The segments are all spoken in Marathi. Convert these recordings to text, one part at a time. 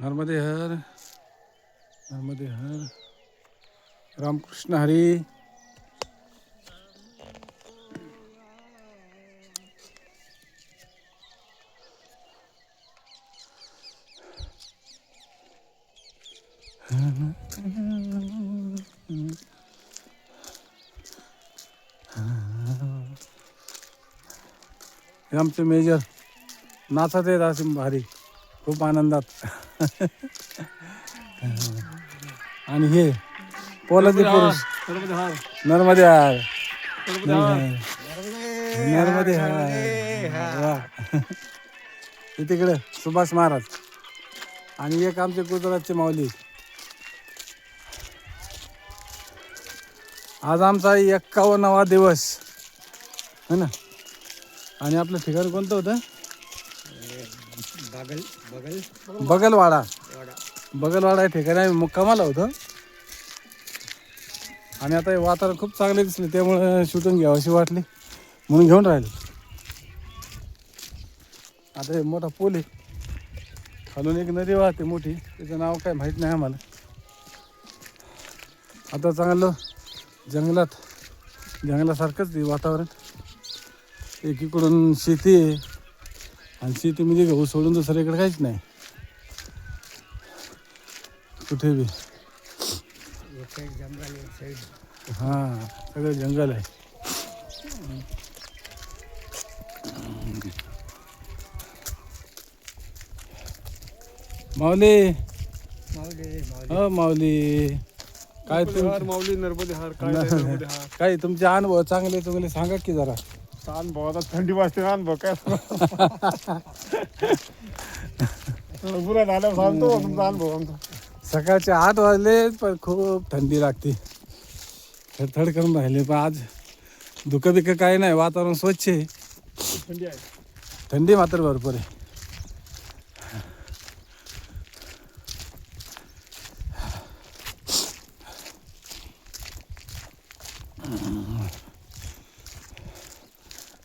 नर्मदे हर नर्मदे हर रामकृष्ण हरी। हे आमचे मेजर नाचत आहेत असे भारी खूप आनंदात. आणि हे पोलादी पुरुष. नर्मदे हार. नर्मदे हार. हे तिकडे सुभाष महाराज. आणि एक आमचे गुजरातचे माऊली. आज आमचा एक्कावन्नावा दिवस. है ना? आणि आपलं ठिकाण कोणतं होतं? बगल बगल. बगलवाडा. बगलवाडा. या ठिकाणी आम्ही मुक्कामाला होतो. आणि आता हे वातावरण खूप चांगले दिसले त्यामुळे शूटिंग घ्यावं अशी वाटली. म्हणून घेऊन राहिले. आता हे मोठा पूल आहे. खालून एक नदी वाहते मोठी. त्याचं नाव काय माहीत नाही आम्हाला. आता चांगलं जंगलात जंगलासारखंच आहे वातावरण. एकीकडून शेती आहे. आणि शेतीमध्ये गहू सोडून दुसरं इकडे काहीच नाही. कुठे बी. हां सगळं जंगल आहे. माऊली. माऊली. हो माऊली. काय तुम हार माऊली नर्मदे हार काय तुमचे अनुभव चांगले चांगले सांगा की जरा. भाऊ आता थंडी वाजते ना भाऊ काय पुरा झाल्यावर सांगतो तुमचा अनुभव आमचा सकाळचे आठ वाजले पण खूप थंडी लागते थडथड करून राहिले पण आज धुकं बिकं काही नाही वातावरण स्वच्छ आहे थंडी आहे थंडी मात्र भरपूर आहे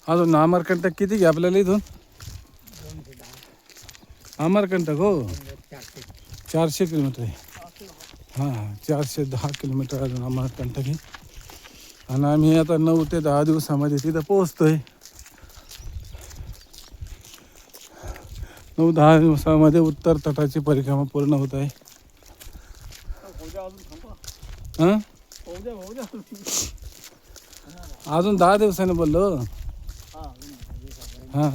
अजून अमरकंटक किती घ्या आपल्याला इथून? अमरकंटक हो. चारशे किलोमीटर आहे. हां चारशे दहा किलोमीटर अजून अमरकंटक आहे. आणि आम्ही आता नऊ ते दहा दिवसामध्ये तिथं पोहोचतोय. नऊ दहा दिवसामध्ये उत्तर तटाची परिक्रमा पूर्ण होत आहे. हां? उद्या उद्या अजून दहा दिवसाने बोललो. हा हां.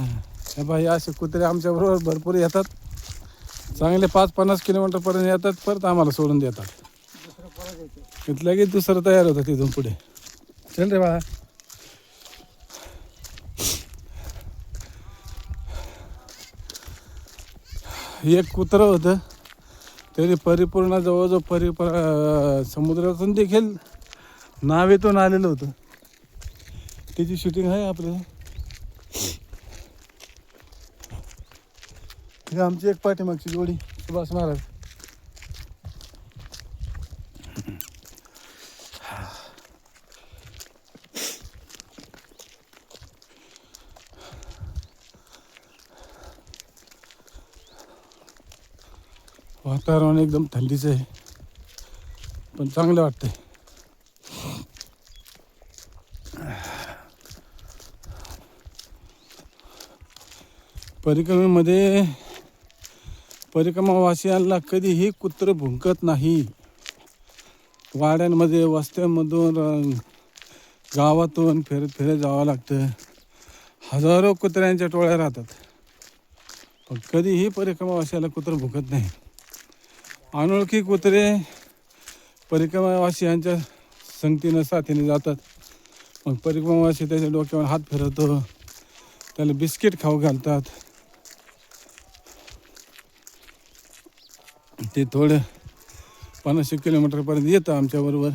हे बाई असे कुत्रे आमच्याबरोबर भरपूर येतात. चांगले पाच पन्नास किलोमीटरपर्यंत येतात परत आम्हाला सोडून देतात. दुसरं की लगेच दुसरं तयार होतं तिथून पुढे. चल रे बाळा. एक कुत्रं होतं तरी परिपूर्ण जवळजवळ परिपूर समुद्रातून देखील नावेतून आलेलं होतं. त्याची शूटिंग आहे आपल्याला हे आमची एक पाठीमागची जोडी सुभाष महाराज. वातावरण एकदम थंडीचं आहे पण चांगलं वाटतंय. परिक्रमेमध्ये परिक्रमावासियांना कधीही कुत्र भुंकत नाही. वाड्यांमध्ये वस्त्यांमधून गावातून फिरत फिरत जावं लागतं. हजारो कुत्र्यांच्या टोळ्या राहतात. पण कधीही परिक्रमावासियाला कुत्रं भुंकत नाही. अनोळखी कुत्रे परिक्रमावासियांच्या संगतीनं साथीने जातात. मग परिक्रमावासी त्याच्या डोक्यावर हात फिरवतो. त्याला बिस्किट खाऊ घालतात. ते थोडं पन्नासशे किलोमीटरपर्यंत येतं आमच्याबरोबर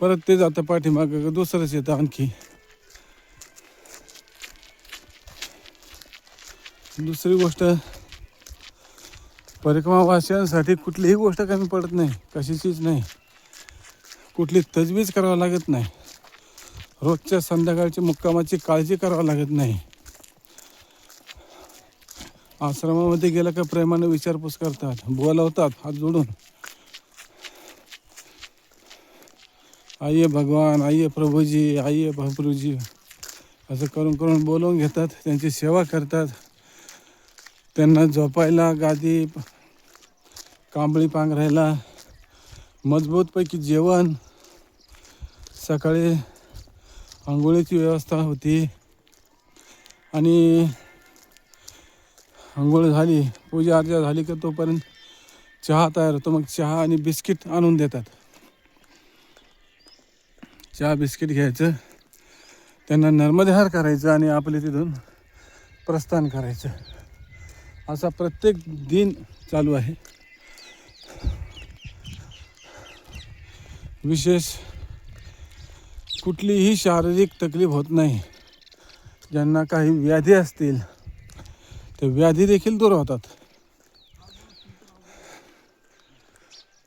परत ते जातं पाठीमागं दुसरंच येतं आणखी. दुसरी गोष्ट परिक्रमावासियांसाठी कुठलीही गोष्ट कमी पडत नाही कशाचीच नाही. कुठली तजवीज करावं लागत नाही. रोजच्या संध्याकाळची मुक्कामाची काळजी करावं लागत नाही. आश्रमामध्ये गेलं का प्रेमाने विचारपूस करतात. बोलवतात हात जोडून. आईये भगवान आइये प्रभूजी आईये प्रभूजी असं करून करून बोलवून घेतात त्यांची सेवा करतात. त्यांना झोपायला गादी कांबळी पांघरायला मजबूतपैकी जेवण सकाळी आंघोळीची व्यवस्था होती. आणि आंघोळ झाली पूजा अर्चा झाली का तोपर्यंत चहा तयार होतो. मग चहा आणि बिस्किट आणून देतात. चहा बिस्किट घ्यायचं. त्यांना नर्मदेहार करायचं आणि आपले तिथून प्रस्थान करायचं. असा प्रत्येक दिन चालू आहे. विशेष कुठलीही शारीरिक तकलीफ होत नाही. ज्यांना काही व्याधी असतील ते व्याधी देखील दूर होतात.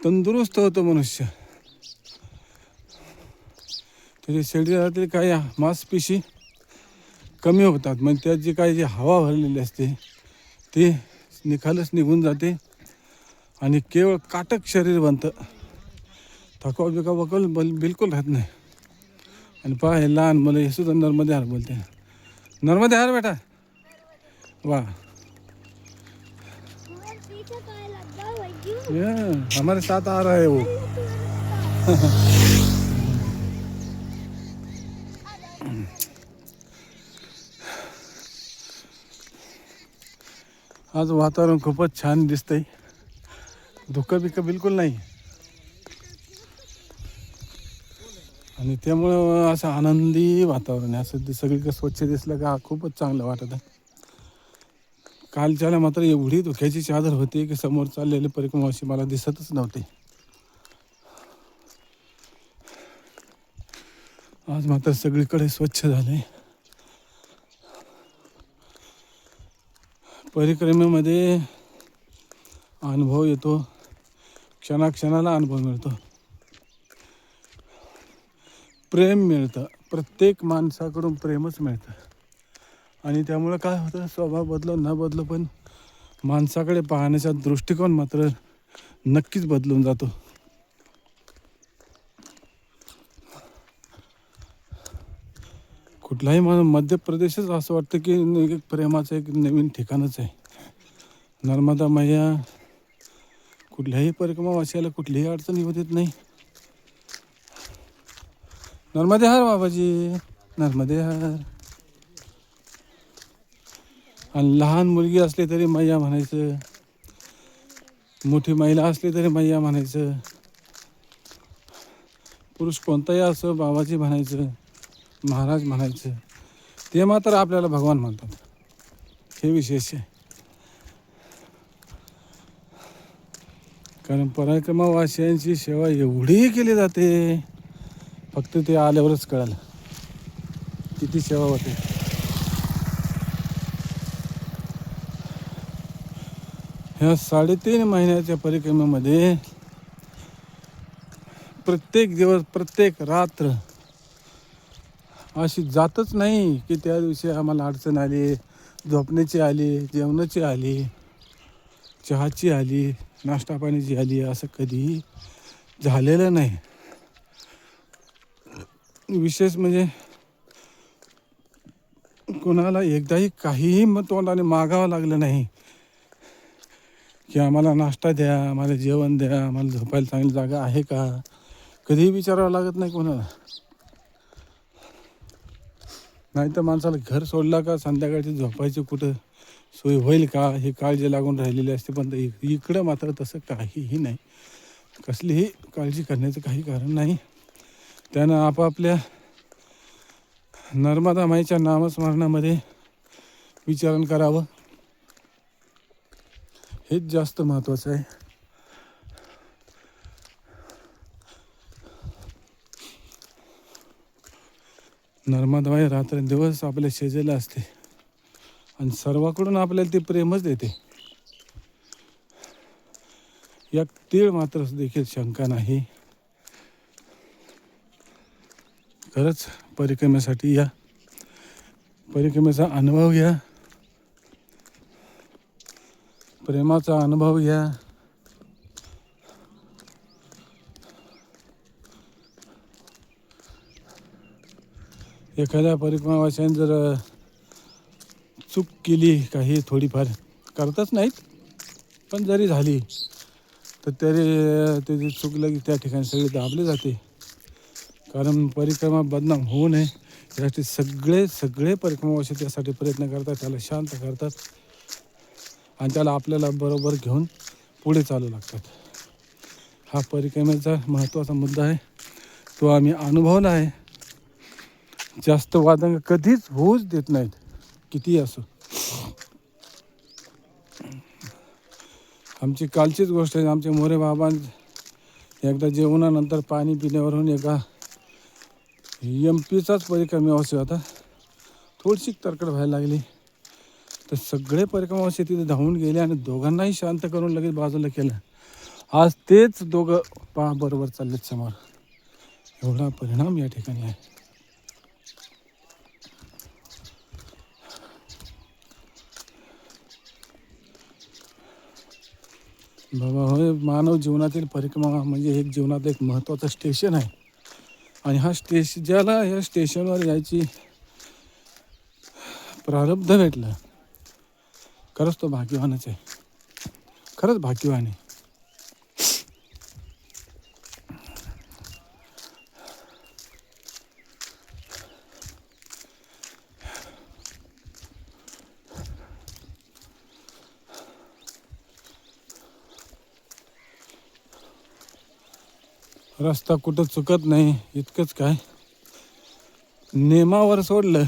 तंदुरुस्त होतो मनुष्य. त्याच्या शरीरातील काही मांसपेशी कमी होतात. म्हणजे मग जी काही जी हवा भरलेली असते ती निखालच निघून जाते आणि केवळ काटक शरीर बनतं. थकवा बिका वकल बल बिलकुल राहत नाही. आणि पहा हे लहान मुलं हे सुद्धा नर्मदे हार बोलते. नर्मदे हार बेटा. वाह ये हमारे साथ आ रहा है वो. आज वातावरण खूपच छान दिसतंय. धुकं बिकं बिलकुल नाही. आणि त्यामुळं असं आनंदी वातावरण आहे. असं सगळीकडे स्वच्छ दिसलं का खूपच चांगलं वाटत. आहे कालच्याला मात्र एवढी धुक्याची चादर होती की समोर चाललेले परिक्रमाशी मला दिसतच नव्हते. आज मात्र सगळीकडे स्वच्छ झाले. परिक्रमेमध्ये अनुभव येतो क्षणाक्षणाला अनुभव मिळतो. प्रेम मिळतं प्रत्येक माणसाकडून प्रेमच मिळतं. आणि त्यामुळं काय होतं स्वभाव बदलो न बदलो पण माणसाकडे पाहण्याचा दृष्टिकोन मात्र नक्कीच बदलून जातो. कुठलाही मा- मध्य प्रदेशच असं वाटतं की एक प्रेमाचं एक नवीन ठिकाणच आहे. नर्मदा मैया कुठल्याही परिक्रमावासियाला कुठलीही अडचण येऊ देत नाही. नर्मदे हर बाबाजी नर्मदे हर. आणि लहान मुलगी असली तरी मैया म्हणायचं. मोठी महिला असली तरी मैया म्हणायचं. पुरुष कोणताही असो बाबाजी म्हणायचं महाराज म्हणायचं. ते मात्र आपल्याला भगवान म्हणतात. हे विशेष आहे. कारण पराक्रमावासियांची सेवा एवढी केली जाते. फक्त ते आल्यावरच कळालं. किती सेवा होते. ह्या साडेतीन महिन्याच्या परिक्रमेमध्ये प्रत्येक दिवस प्रत्येक रात्र अशी जातच नाही की त्या दिवशी आम्हाला अडचण आली झोपण्याची आली जेवणाची आली चहाची आली नाश्ता पाण्याची आली असं कधीही झालेलं नाही. विशेष म्हणजे कोणाला एकदाही काहीही मग तोंडाने मागावं लागलं नाही. की आम्हाला नाश्ता द्या आम्हाला जेवण द्या आम्हाला झोपायला चांगली जागा आहे का? कधीही विचारावं लागत नाही कोणाला. नाही तर माणसाला घर सोडला का संध्याकाळची झोपायची कुठं सोय होईल का? हे काळजी लागून राहिलेली असते पण इकडं मात्र तसं काहीही नाही. कसलीही काळजी करण्याचं काही कारण नाही. त्यानं आपापल्या नर्मदा माईच्या नामस्मरणामध्ये विचारण करावं. हेच जास्त महत्त्वाचं आहे. नर्मदाबाई रात्रंदिवस आपल्या शेजेला असते. आणि सर्वाकडून आपल्याला ते प्रेमच देते. या तीळ मात्र देखील शंका नाही. खरंच परिक्रमेसाठी या. परिक्रमेचा अनुभव घ्या. प्रेमाचा अनुभव घ्या. एखाद्या परिक्रमावाशाने जर चूक केली काही थोडीफार करतच नाहीत पण जरी झाली तर तरी त्याची चूक लगी त्या ठिकाणी सगळी दाबली जाते. कारण परिक्रमा बदनाम होऊ नये यासाठी सगळे सगळे परिक्रमावाशी त्यासाठी प्रयत्न करतात त्याला शांत करतात. आणि त्याला आपल्याला बरोबर घेऊन पुढे चालू लागतात. हा परिक्रमेचा महत्त्वाचा मुद्दा आहे. तो आम्ही अनुभवला आहे. जास्त वादंग कधीच होऊच देत नाहीत. कितीही असो. आमची कालचीच गोष्ट आहे. आमचे मोरे बाबा एकदा जेवणानंतर पाणी पिण्यावरून एका एम पीचाच परिक्रमावासी होता. थोडीशी तरकड व्हायला लागली. तर सगळे परिक्रमावशी तिथे धावून गेले आणि दोघांनाही शांत करून लगेच बाजूला केलं. आज तेच दोघं पा बरोबर चाललेत समोर. एवढा परिणाम या ठिकाणी आहे. बाबा होय मानव जीवनातील परिक्रमा म्हणजे एक जीवनात एक महत्त्वाचं स्टेशन आहे. आणि हा स्टेश ज्याला या स्टेशनवर यायची प्रारब्ध भेटलं. खरंच तो भाग्यवानच आहे. खरंच भाग्यवान आहे. रस्ता कुठं चुकत नाही इतकंच काय? नेमावर सोडलं.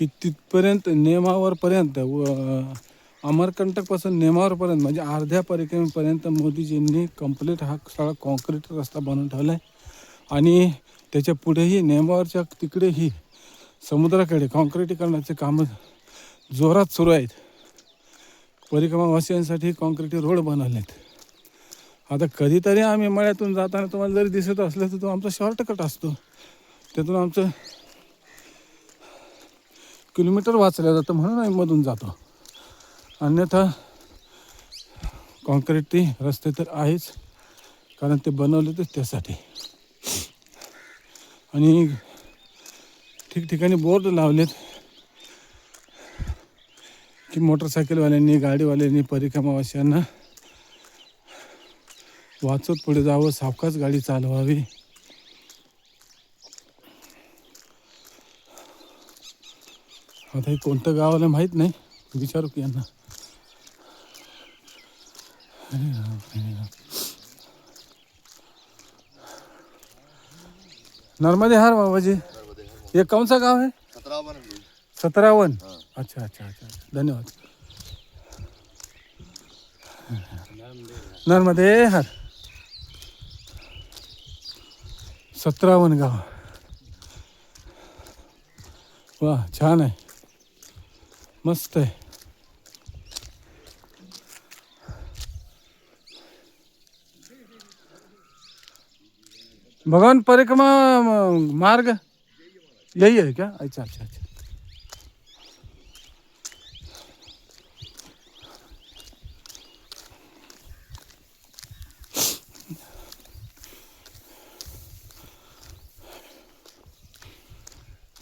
की तिथपर्यंत नेमावरपर्यंत व अमरकंटकपासून नेमावरपर्यंत म्हणजे अर्ध्या परिक्रमेपर्यंत मोदीजींनी कंप्लीट हा सगळा कॉन्क्रीट रस्ता बनवून ठेवला आहे आणि त्याच्या पुढेही नेमावरच्या तिकडेही समुद्राकडे कॉन्क्रिटीकरणाचे कामं जोरात सुरू आहेत. परिक्रमावासियांसाठी कॉन्क्रीटी रोड बनवलेत. आता कधीतरी आम्ही मळ्यातून जाताना तुम्हाला जरी दिसत असलं तर तो आमचा शॉर्टकट असतो. त्यातून आमचं किलोमीटर वाचलं जातं म्हणून आम्ही मधून जातो. अन्यथा कॉन्क्रीटची रस्ते तर आहेच कारण ते बनवले तर त्यासाठी. आणि ठिकठिकाणी बोर्ड लावलेत की मोटरसायकलवाल्यांनी गाडीवाल्यांनी परिक्रमावासियांना वाचत पुढे जावं सावकाच गाडी चालवावी. आता हे कोणतं गाव आलं माहीत नाही. विचारू की यांना. नर्मदे हार बाबाजी. ये कौन सा गाव है सतरावन. अच्छा अच्छा अच्छा धन्यवाद. नर्मदे हर. सतरावन गाव. वा छान आहे. मस्त आहे भगवान परिक्रमा मार्ग। यही है क्या? अच्छा अच्छा अच्छा।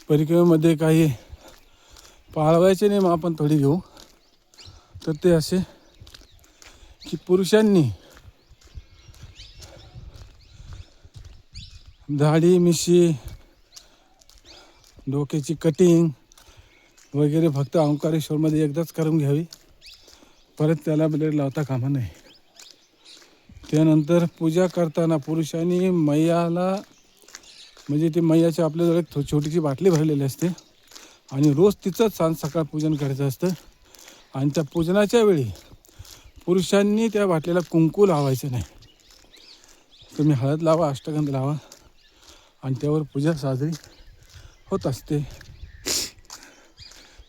परिक्रमेमध्ये काही पाळवायचे नियम आपण थोडी घेऊ. तर ते असे की पुरुषांनी दाढी मिशी डोक्याची कटिंग वगैरे फक्त ओंकारेश्वरमध्ये एकदाच करून घ्यावी. परत त्याला ब्लेड लावता कामा नये. त्यानंतर पूजा करताना पुरुषांनी मैयाला म्हणजे ती मैयाची आपल्याजवळ एक छोटीशी बाटली भरलेली असते. आणि रोज तिचंच सांज सकाळ पूजन करायचं असतं. आणि त्या पूजनाच्या वेळी पुरुषांनी त्या बाटलीला कुंकू लावायचं नाही. तुम्ही हळद लावा अष्टगंध लावा आणि त्यावर पूजा साजरी होत असते.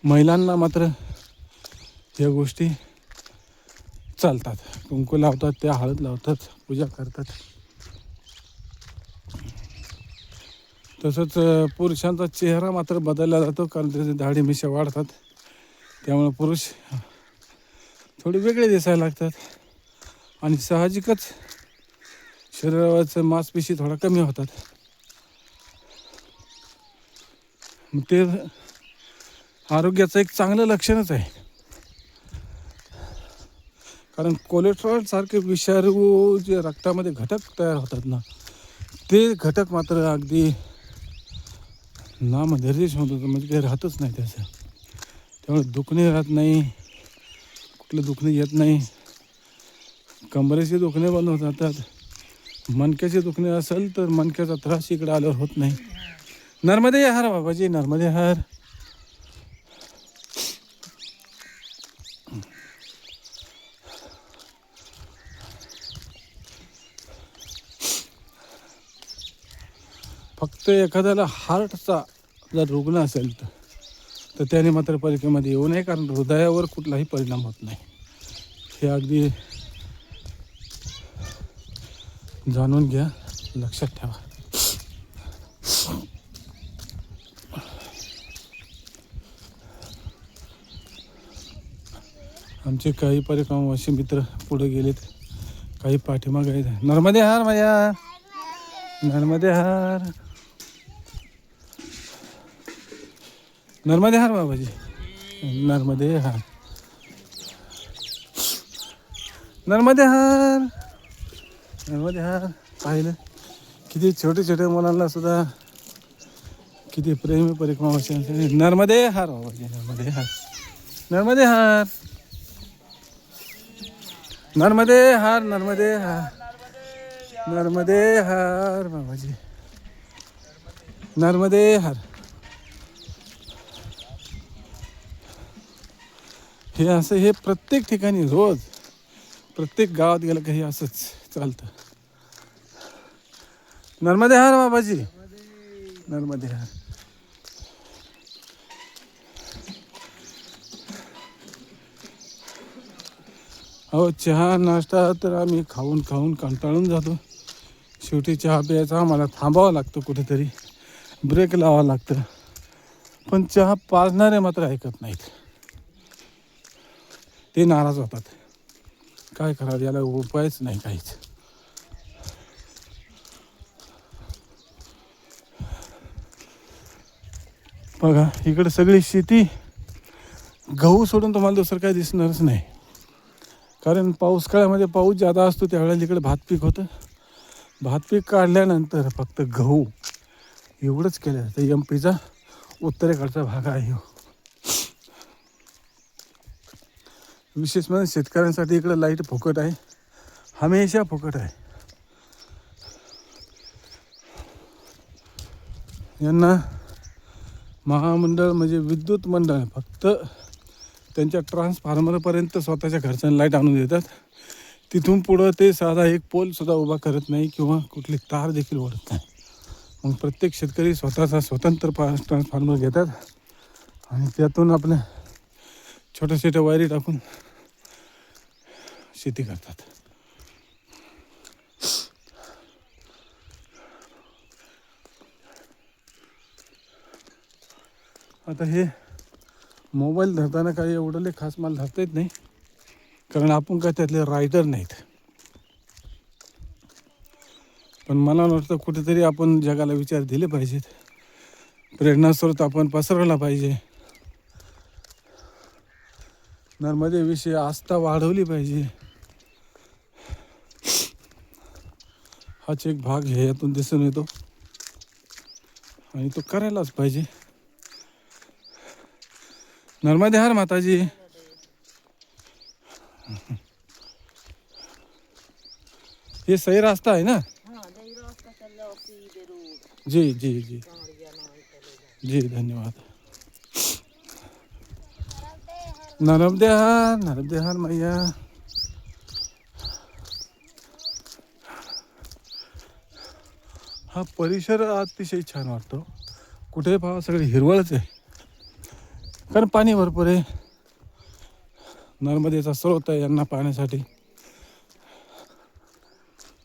महिलांना मात्र या गोष्टी चालतात. कुंकू लावतात त्या हळद लावतात पूजा करतात. तसंच पुरुषांचा चेहरा मात्र बदलला जातो. कारण त्याचे दाढी मिशा वाढतात. त्यामुळे पुरुष थोडे वेगळे दिसायला लागतात. आणि साहजिकच शरीरावरचं मांसपेशी थोडा कमी होतात. ते आरोग्याचं एक चांगलं लक्षणच आहे. कारण कोलेस्ट्रॉल सारखे विषारू जे रक्तामध्ये घटक तयार होतात ना ते घटक मात्र अगदी नामधर्यच होत होतं म्हणजे काही राहतच नाही त्याचं. त्यामुळे दुखणे राहत नाही कुठलं दुखणे येत नाही. कमरेचे दुखणे बंद होत जातात. मणक्याचे दुखणे असेल तर मणक्याचा त्रास इकडे आल्यावर होत नाही. नर्मदे हार बाबाजी नर्मदे हार. फक्त एखाद्याला हार्टचा जर रुग्ण असेल तर तर त्याने मात्र परिक्रमा येऊ नये कारण हृदयावर कुठलाही परिणाम होत नाही. हे अगदी जाणून घ्या लक्षात ठेवा. आमचे काही परिक्रमावासी मित्र पुढे गेलेत. काही पाठीमागे आहेत. नर्मदे हार माझ्या नर्मदे हार. नर्मदे हार बाबाजी. नर्मदे हार. नर्मदे हार. नर्मदे हार. पाहिलं. किती छोटे छोटे मुलांना सुद्धा किती प्रेमी परिक्रमा नर्मदे हार बाबाजी नर्मदे हार. नर्मदे हार. नर्मदे हार नर्मदे हार. नर्मदे हार बाबाजी. नर्मदे हार. हे असं हे प्रत्येक ठिकाणी रोज प्रत्येक गावात गेलं काही हे असंच चालतं. नर्मदे हार बाबाजी. नर्मदे हार. अहो चहा नाश्ता तर आम्ही खाऊन खाऊन कंटाळून जातो. शेवटी चहा प्यायचा आम्हाला थांबावा लागतो कुठेतरी. ब्रेक लावावं लागतं. पण चहा पाजणारे मात्र ऐकत नाहीत. ते नाराज होतात. काय करावं याला उपायच नाही काहीच. बघा इकडे सगळी शेती गहू सोडून तुम्हाला दुसरं काय दिसणारच नाही. कारण पाऊस काळामध्ये पाऊस जादा असतो त्यावेळेला इकडे भात पीक होतं. भात पीक काढल्यानंतर फक्त गहू एवढंच केलं जातं. एम पीचा उत्तरेकडचा भाग आहे हो विशेष म्हणजे शेतकऱ्यांसाठी इकडं लाइट फुकट आहे. हमेशा फुकट आहे. यांना महामंडळ म्हणजे विद्युत मंडळ फक्त त्यांच्या ट्रान्सफॉर्मरपर्यंत स्वतःच्या घरच्यांना लाइट आणून देतात. तिथून पुढं ते साधा एक पोलसुद्धा उभा करत नाही किंवा कुठली तार देखील ओढत नाही. मग प्रत्येक शेतकरी स्वतःचा स्वतंत्र पा ट्रान्सफॉर्मर घेतात आणि त्यातून आपल्या छोट्या छोट्या वायरी टाकून शेती करतात. आता हे मोबाईल धरताना काही एवढं लय खास मला धरता येत नाही. कारण आपण काय त्यातले रायडर नाहीत. पण मला वाटतं कुठेतरी आपण जगाला विचार दिले पाहिजेत. प्रेरणास्रोत आपण पसरवला पाहिजे. नर्मदेविषयी आस्था वाढवली पाहिजे. हाच एक भाग हे यातून दिसून येतो. आणि तो करायलाच पाहिजे. नर्मदे हार माताजी. ये सही रास्ता है ना जी जी जी. जी धन्यवाद. नर्मदे हार नर्मदे मैया हा परिसर अतिशय छान वाटतो कुठे पाहा सगळे हिरवळच आहे कारण पाणी भरपूर आहे नर्मदेचा स्रोत आहे यांना पाण्यासाठी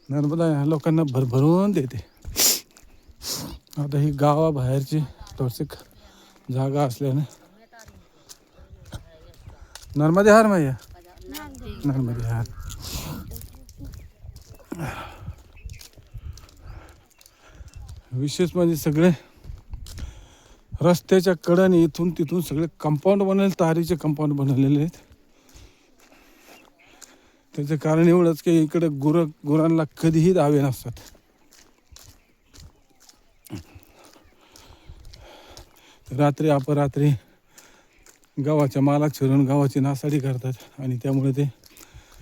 नर्मदा लोकांना भरभरून देते आता ही गावाबाहेरची थोडीशी जागा असल्याने नर्मदे हार मैया नर्मदे हार। विशेष म्हणजे सगळे रस्त्याच्या कडाने इथून तिथून सगळे कंपाऊंड बनवले तारीचे कंपाऊंड बनवलेले आहेत. त्याचं कारण एवढंच की इकडे गुरं गुरांना कधीही दावे नसतात. रात्री अपरात्री गावाच्या माला चिरून गावाची नासाडी करतात आणि त्यामुळे ते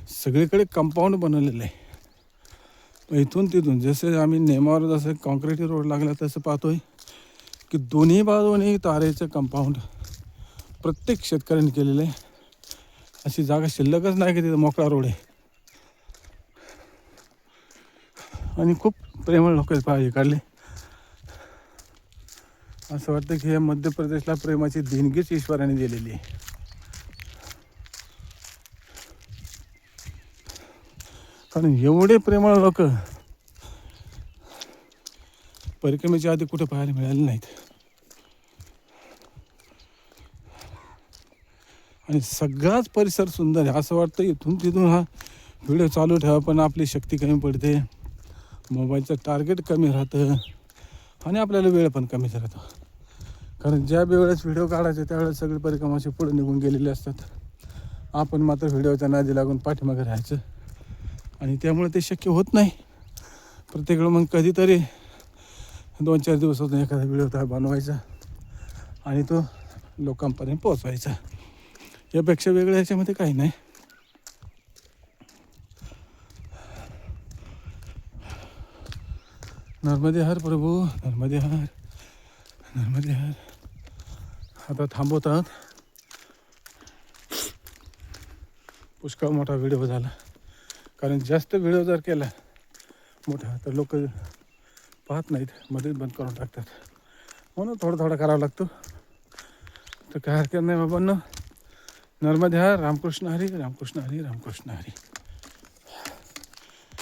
सगळीकडे कंपाऊंड बनवलेलं आहे. इथून तिथून जसे आम्ही नेमावर जसं कॉन्क्रीट रोड लागला तसं पाहतोय की दोन्ही बाजूने तारेचं कंपाऊंड प्रत्येक शेतकऱ्यांनी केलेलं आहे. अशी जागा शिल्लकच नाही की तिथं मोकळा रोड आहे. आणि खूप प्रेमळ लोक पाहिजे काढले. असं वाटतं की हे मध्य प्रदेशला प्रेमाची देणगीच ईश्वराने दिलेली आहे. कारण एवढे प्रेमळ लोक परिक्रमेच्या आधी कुठे पाहायला मिळाले नाहीत. आणि सगळाच परिसर सुंदर आहे. असं वाटतं इथून तिथून हा व्हिडिओ चालू ठेवा पण आपली शक्ती कमी पडते. मोबाईलचं टार्गेट कमी राहतं. आणि आपल्याला वेळ पण कमी राहतो कारण ज्या वेळेस व्हिडिओ काढायचे त्यावेळेस सगळे परिक्रमाचे पुढे निघून गेलेले असतात. आपण मात्र व्हिडिओच्या नादी लागून पाठीमागे राहायचं. आणि त्यामुळे ते शक्य होत नाही. प्रत्येक वेळ मग कधीतरी दोन चार दिवसातून एखादा व्हिडिओ तयार बनवायचा आणि तो लोकांपर्यंत पोचवायचा यापेक्षा वेगळं याच्यामध्ये काही नाही. नर्मदे हर प्रभू नर्मदे हर नर्मदे हर। आता थांबवतात। पुष्कळ मोठा व्हिडिओ झाला। कारण जास्त व्हिडिओ जर केला मोठा तर लोक पाहत नाहीत मध्येच बंद करून टाकतात। म्हणून थोडं थोडं करावं लागतो। तर काय हरकत नाही बाबांना। नर्मदे हर रामकृष्ण हरी रामकृष्ण हरी रामकृष्ण हरी।